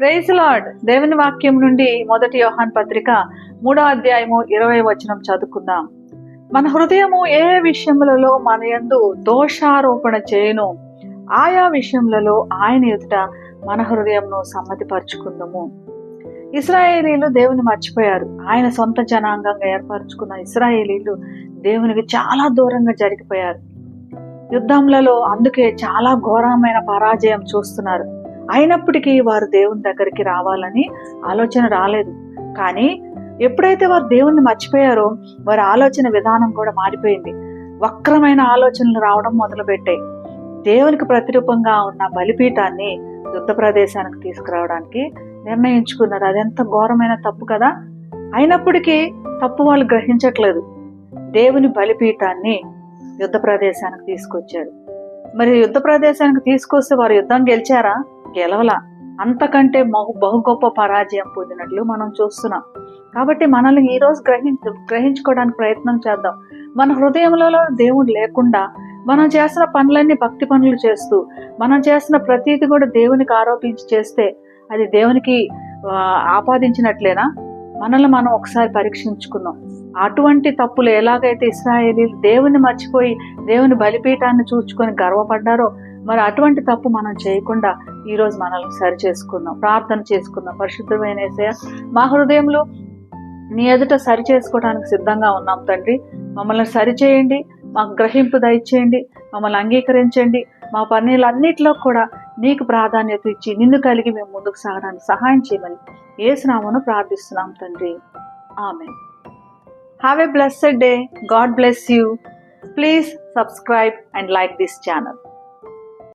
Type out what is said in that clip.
Praise lord దేవుని వాక్యం నుండి మొదటి యోహాన్ పత్రిక మూడో అధ్యాయము ఇరవై వచనం చదువుకుందాం. మన హృదయము ఏ విషయములలో మన యందు దోషారోపణ చేయను ఆయా విషయములలో ఆయన ఎదుట మన హృదయంను సమ్మతిపరుచుకుందాము. ఇస్రాయేలీలు దేవుని మర్చిపోయారు. ఆయన సొంత జనాంగంగా ఏర్పరచుకున్న ఇస్రాయేలీలు దేవునికి చాలా దూరంగా జరిగిపోయారు. యుద్ధంలలో అందుకే చాలా ఘోరమైన పరాజయం చూస్తున్నారు. అయినప్పటికీ వారు దేవుని దగ్గరికి రావాలని ఆలోచన రాలేదు. కానీ ఎప్పుడైతే వారు దేవుణ్ణి మర్చిపోయారో వారి ఆలోచన విధానం కూడా మారిపోయింది. వక్రమైన ఆలోచనలు రావడం మొదలుపెట్టాయి. దేవునికి ప్రతిరూపంగా ఉన్న బలిపీఠాన్ని యుద్ధ ప్రదేశానికి తీసుకురావడానికి నిర్ణయించుకున్నారు. అదెంత ఘోరమైన తప్పు కదా? అయినప్పటికీ తప్పు వాళ్ళు గ్రహించట్లేదు. దేవుని బలిపీఠాన్ని యుద్ధ ప్రదేశానికి తీసుకొచ్చారు. మరి యుద్ధ ప్రదేశానికి తీసుకొస్తే వారు యుద్ధం గెలిచారా? గెలవల. అంతకంటే బహు బహు గొప్ప పరాజయం పొందినట్లు మనం చూస్తున్నాం. కాబట్టి మనల్ని ఈరోజు రోజు గ్రహించ గ్రహించుకోవడానికి ప్రయత్నం చేద్దాం. మన హృదయంలో దేవుడు లేకుండా మనం చేసిన పనులన్నీ భక్తి పనులు చేస్తూ మనం చేసిన ప్రతీది కూడా దేవునికి ఆరోపించి చేస్తే అది దేవునికి ఆపాదించినట్లేనా? మనల్ని మనం ఒకసారి పరీక్షించుకుందాం. అటువంటి తప్పులు ఎలాగైతే ఇస్రాయేలీలు దేవుని మర్చిపోయి దేవుని బలిపీఠాన్ని చూచుకొని గర్వపడ్డారో మరి అటువంటి తప్పు మనం చేయకుండా ఈరోజు మనల్ని సరి చేసుకుందాం. ప్రార్థన చేసుకుందాం. పరిశుద్ధమైన మా హృదయంలో నీ ఎదుట సరి చేసుకోవడానికి సిద్ధంగా ఉన్నాం తండ్రి. మమ్మల్ని సరిచేయండి మాకు గ్రహింపు దయచేయండి మమ్మల్ని అంగీకరించండి. మా పనులన్నిటిలో కూడా నీకు ప్రాధాన్యత ఇచ్చి నిన్ను కలిగి మేము ముందుకు సాగడానికి సహాయం చేయమని ఏసునామను ప్రార్థిస్తున్నాం తండ్రి. ఆమె have a blessed day God bless you please subscribe and like this channel